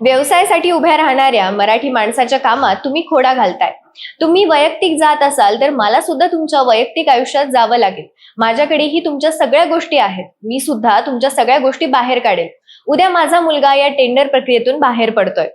व्यवसायासाठी उभ्या राहणाऱ्या मराठी माणसाच्या कामात तुम्ही खोडा घालताय. तुम्ही वैयक्तिक जात असाल तर मला सुद्धा तुमच्या वैयक्तिक आयुष्यात जावं लागेल. माझ्याकडेही तुमच्या सगळ्या गोष्टी आहेत. मी सुद्धा तुमच्या सगळ्या गोष्टी बाहेर काढेल. उद्या माझा मुलगा या टेंडर प्रक्रियेतून बाहेर पडतोय.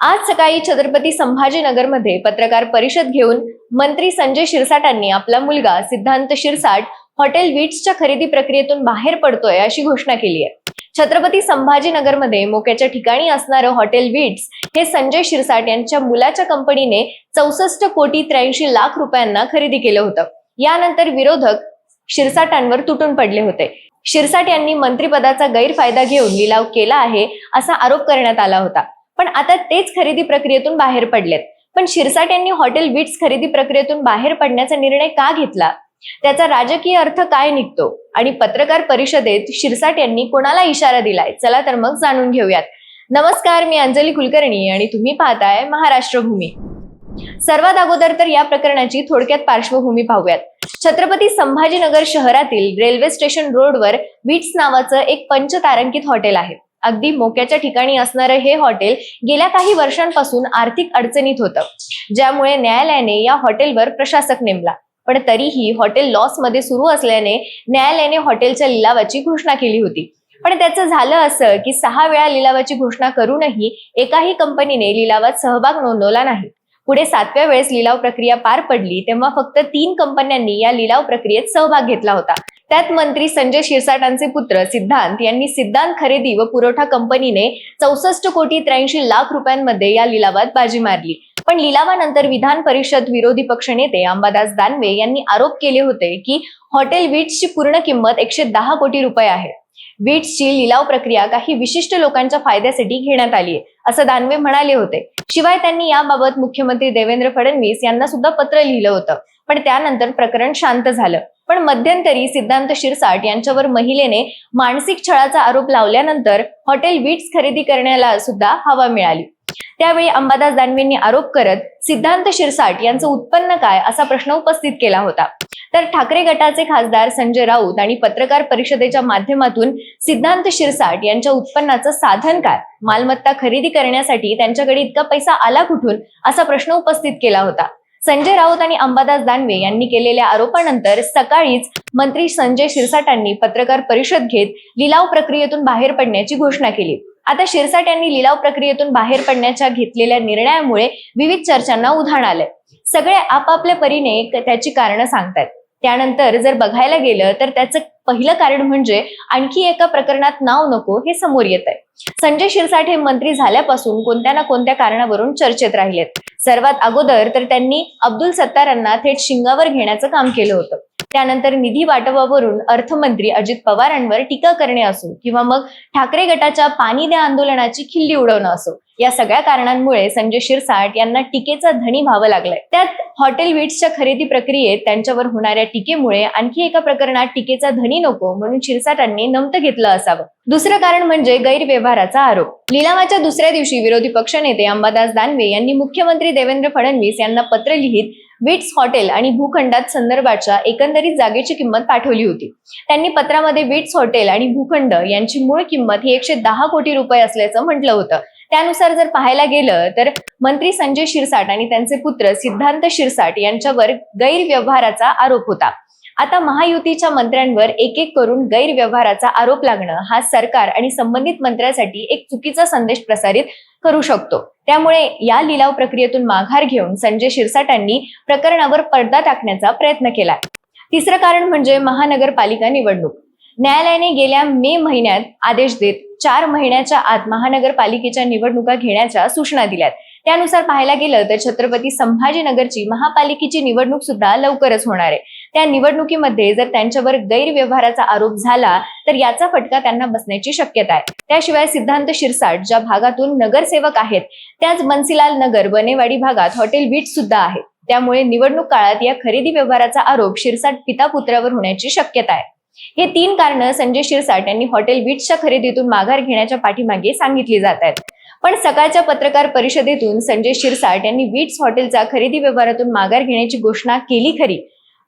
आज सकाळी छत्रपती संभाजीनगरमध्ये पत्रकार परिषद घेऊन मंत्री संजय शिरसाटांनी आपला मुलगा सिद्धांत शिरसाट हॉटेल विट्सच्या खरेदी प्रक्रियेतून बाहेर पडतोय अशी घोषणा केली आहे. छत्रपती संभाजीनगरमध्ये मोक्याच्या ठिकाणी असणारं हॉटेल विट्स हे संजय शिरसाट यांच्या मुलाच्या कंपनीने चौसष्ट कोटी त्र्याऐंशी लाख रुपयांना खरेदी केलं होतं. यानंतर विरोधक शिरसाटांवर तुटून पडले होते. शिरसाट यांनी मंत्रिपदाचा गैरफायदा घेऊन लिलाव केला आहे असा आरोप करण्यात आला होता. पण आता तेच खरेदी प्रक्रियेतून बाहेर पडलेत. पण शिरसाट यांनी हॉटेल विट्स खरेदी प्रक्रियेतून बाहेर पडण्याचा निर्णय का घेतला? त्याचा राजकीय अर्थ काय निघतो? आणि पत्रकार परिषदेत शिरसाट यांनी कोणाला इशारा दिलाय? चला तर मग जाणून घेऊयात. नमस्कार मी अंजली कुलकर्णी आणि तुम्ही पाहताय महाराष्ट्रभूमी. सर्वात अगोदर तर या प्रकरणाची थोडक्यात पार्श्वभूमी पाहूयात. छत्रपती संभाजीनगर शहरातील रेल्वे स्टेशन रोडवर विट्स नावाचं एक पंचतारांकित हॉटेल आहे. अगदी मोक्याच्या ठिकाणी असणारं हे हॉटेल गेल्या काही वर्षांपासून आर्थिक अडचणीत होतं. ज्यामुळे न्यायालयाने या हॉटेलवर प्रशासक नेमला. पण तरीही हॉटेल लॉसमध्ये सुरू असल्याने न्यायालयाने हॉटेलच्या लिलावाची घोषणा केली होती. पण त्याचं झालं असं की सहा वेळा लिलावाची घोषणा करूनही एकाही कंपनीने लिलावात सहभाग नोंदवला नाही. पुढे सातव्या वेळेस लिलाव प्रक्रिया पार पडली तेव्हा फक्त तीन कंपन्यांनी या लिलाव प्रक्रियेत सहभाग घेतला होता. त्यात मंत्री संजय शिरसाटांचे पुत्र सिद्धांत यांनी सिद्धांत खरेदी व पुरवठा कंपनीने चौसष्ट कोटी त्र्याऐंशी लाख रुपयांमध्ये या लिलावात बाजी मारली. पण लिलावानंतर विधान परिषद विरोधी पक्षनेते अंबादास दानवे यांनी आरोप केले होते की हॉटेल वीट्सची पूर्ण किंमत एकशे दहा कोटी रुपये आहे. वीट्सची लिलाव प्रक्रिया काही विशिष्ट लोकांच्या फायद्यासाठी घेण्यात आली आहे असं दानवे म्हणाले होते. शिवाय त्यांनी याबाबत मुख्यमंत्री देवेंद्र फडणवीस यांना सुद्धा पत्र लिहिलं होतं. पण त्यानंतर प्रकरण शांत झालं. पण मध्यंतरी सिद्धांत शिरसाट यांच्यावर महिलेने मानसिक छळाचा आरोप लावल्यानंतर हॉटेल विट्स खरेदी करण्याला सुद्धा हवा मिळाली. त्यावेळी अंबादास दानवेंनी आरोप करत सिद्धांत शिरसाट यांचं उत्पन्न काय असा प्रश्न उपस्थित केला होता. तर ठाकरे गटाचे खासदार संजय राऊत आणि पत्रकार परिषदेच्या माध्यमातून सिद्धांत शिरसाट यांच्या उत्पन्नाचं साधन काय? मालमत्ता खरेदी करण्यासाठी त्यांच्याकडे इतका पैसा आला कुठून? असा प्रश्न उपस्थित केला होता. संजय राऊत आणि अंबादास दानवे यांनी केलेल्या आरोपानंतर सकाळीच मंत्री संजय शिरसाटांनी पत्रकार परिषद घेत लिलाव प्रक्रियेतून बाहेर पडण्याची घोषणा केली. आता शिरसाट यांनी लिलाव प्रक्रियेतून बाहेर पडण्याच्या घेतलेल्या निर्णयामुळे विविध चर्चांना उधाण आलंय. सगळे आपापल्या परीने त्याची कारणं सांगतायत. त्यानंतर जर बघायला गेलं तर त्याचं पहिलं कारण म्हणजे आणखी एका प्रकरणात नाव नको हे समोर येत आहे संजय शिरसाट हे मंत्री झाल्यापासून कोणत्या ना कोणत्या कारणावरून चर्चेत राहिलेत. सर्वात अगोदर तर त्यांनी अब्दुल सत्तारांना थेट शिंगावर घेण्याचं काम केलं होतं. त्यानंतर निधी वाटपावरून अर्थमंत्री अजित पवारांवर टीका करणे असो किंवा मग ठाकरे गटाच्या पाणी द्या आंदोलनाची खिल्ली उडवणं असो या सगळ्या कारणांमुळे संजय शिरसाट यांना टीकेचा धनी व्हावं लागलाय. त्यात हॉटेल विट्सच्या खरेदी प्रक्रियेत त्यांच्यावर होणाऱ्या टीकेमुळे आणखी एका प्रकरणात टीकेचा धनी नको म्हणून शिरसाटांनी नमतं घेतलं असावं. दुसरं कारण म्हणजे गैरव्यवहाराचा आरोप. लिलावाच्या दुसऱ्या दिवशी विरोधी पक्षनेते अंबादास दानवे यांनी मुख्यमंत्री देवेंद्र फडणवीस यांना पत्र लिहित विट्स हॉटेल आणि भूखंडात संदर्भाच्या एकंदरीत जागेची किंमत पाठवली होती. त्यांनी पत्रामध्ये विट्स हॉटेल आणि भूखंड यांची मूळ किंमत ही एकशे दहा कोटी रुपये असल्याचं म्हटलं होतं. त्यानुसार जर पाहायला गेलं तर मंत्री संजय शिरसाट आणि त्यांचे पुत्र सिद्धांत शिरसाट यांच्यावर गैरव्यवहाराचा आरोप होता. आता महायुतीच्या मंत्र्यांवर एक एक करून गैरव्यवहाराचा आरोप लागणं हा सरकार आणि संबंधित मंत्र्यासाठी एक चुकीचा संदेश प्रसारित करू शकतो. त्यामुळे या लिलाव प्रक्रियेतून माघार घेऊन संजय शिरसाटांनी प्रकरणावर पडदा टाकण्याचा प्रयत्न केला तिसरं कारण म्हणजे महानगरपालिका निवडणूक. न्यायालयाने गेल्या मे महिन्यात आदेश देत चार महिन्याच्या आत महानगरपालिकेच्या निवडणुका घेण्याच्या सूचना दिल्यात. त्यानुसार पाहायला गेलं तर छत्रपती संभाजीनगरची महापालिकेची निवडणूक सुद्धा लवकरच होणार आहे. त्या निवडणुकीमध्ये जर त्यांच्यावर गैरव्यवहाराचा आरोप झाला तर याचा फटका त्यांना बसण्याची शक्यता आहे. त्याशिवाय सिद्धांत शिरसाट ज्या भागातून नगरसेवक आहेत त्याच बन्सीलाल नगर बनेवाडी भागात हॉटेल बीट सुद्धा आहे. त्यामुळे निवडणूक काळात या खरेदी व्यवहाराचा आरोप शिरसाट पिता पुत्रावर होण्याची शक्यता आहे. हे तीन कारण संजय शिरसाट यांनी हॉटेल बीट्सच्या खरेदीतून माघार घेण्याच्या पाठीमागे सांगितली जात आहेत. पण सकाळच्या पत्रकार परिषदेतून संजय शिरसाट यांनी बीट्स हॉटेलचा खरेदी व्यवहारातून माघार घेण्याची घोषणा केली खरी.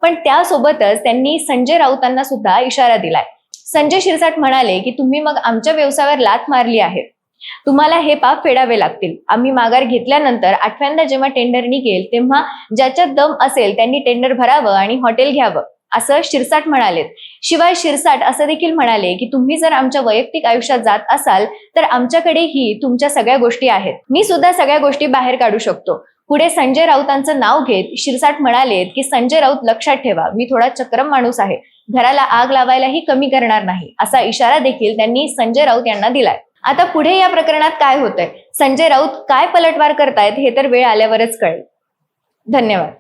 पण त्यासोबतच त्यांनी संजय राऊतांना सुद्धा इशारा दिलाय. संजय शिरसाट म्हणाले की तुम्ही मग आमच्या व्यवसायावर लात मारली आहे. तुम्हाला हे पाप फेडावे लागतील. आम्ही माघार घेतल्यानंतर आठव्यांदा जेव्हा टेंडर निघेल तेव्हा ज्याच्यात दम असेल त्यांनी टेंडर भरावं आणि हॉटेल घ्यावं. असं शिरसाट म्हणालेत शिवाय शिरसाट असं देखील म्हणाले की तुम्ही जर आमच्या वैयक्तिक आयुष्यात जात असाल तर आमच्याकडेही तुमच्या सगळ्या गोष्टी आहेत. मी सुद्धा सगळ्या गोष्टी बाहेर काढू शकतो. पुढे संजय राऊतांचं नाव घेत शिरसाट म्हणालेत की संजय राऊत लक्षात ठेवा. मी थोडा चक्रम माणूस आहे. घराला आग लावायलाही कमी करणार नाही असा इशारा देखील त्यांनी संजय राऊत यांना दिलाय. आता पुढे या प्रकरणात काय होतंय? संजय राऊत काय पलटवार करतायत हे तर वेळ आल्यावरच कळेल. धन्यवाद.